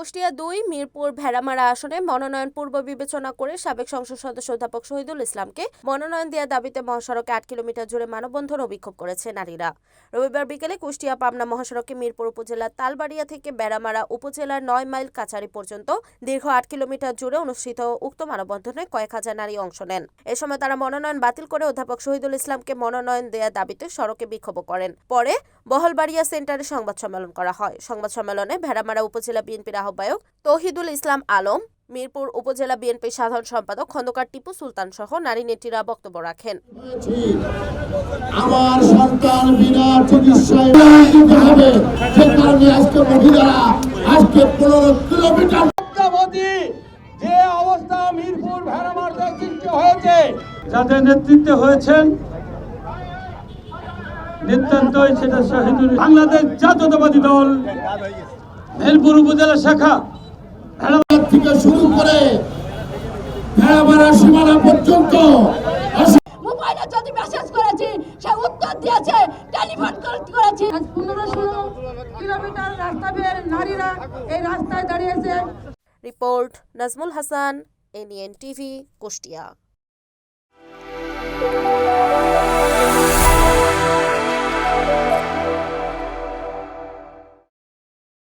কুষ্টিয়া দুই, মিরপুর ভেড়ামারা আসনে মনোনয়ন পূর্ব বিবেচনা করে সাবেক সংসদ সদস্য অধ্যাপক শহীদুল ইসলামকে মনোনয়ন দেওয়ার দাবিতে মহাসড়কে আট কিলোমিটার জুড়ে মানববন্ধন ও বিক্ষোভ করেছে নারীরা। রবিবার বিকেলে কুষ্টিয়া পাবনা মহাসড়কে মিরপুর উপজেলার তালবাড়িয়া থেকে বেড়ামারা উপজেলার নয় মাইল কাছারি পর্যন্ত দীর্ঘ আট কিলোমিটার জুড়ে অনুষ্ঠিত উক্ত মানববন্ধনে কয়েক হাজার নারী অংশ নেন। এ সময় তারা মনোনয়ন বাতিল করে অধ্যাপক শহীদুল ইসলামকে মনোনয়ন দেওয়ার দাবিতে সড়কে বিক্ষোভ করেন। পরে বহলবাড়িয়া সেন্টারে সংবাদ সম্মেলন করা হয়। সংবাদ সম্মেলনে ভেড়ামারা উপজেলা বিএনপির আহ্বায়ক তৌহিদুল ইসলাম আলম মিরপুর উপজেলা বিএনপির সাধারণ সম্পাদক খন্দকার টিপু সুলতান সহ নারী নেত্রীরা বক্তব্য রাখেন। আমার সন্তান বিনা চিকিৎসায় হবে সে কারণে আজকে মহিলারা আজকে পনেরো কিলোমিটার যে অবস্থা মিরপুর ভেড়ামারতে সৃষ্টি হয়েছে যাদের নেতৃত্বে হয়েছেন নিতান্তই সেটা শহীদুল বাংলাদেশ জাতীয়তাবাদী দল মেলপুর উপজেলা শাখা। থেকে শুরু করে ভেড়ামারা সীমানা পর্যন্ত মোবাইলে যদি মেসেজ করেছি সে উত্তর দিয়েছে টেলিফোন করেছি। আজ পনেরো ষোলো কিলোমিটার রাস্তা বের নারীরা এই রাস্তায় দাঁড়িয়েছে। Report Nazmul Hasan NN TV Kushtia.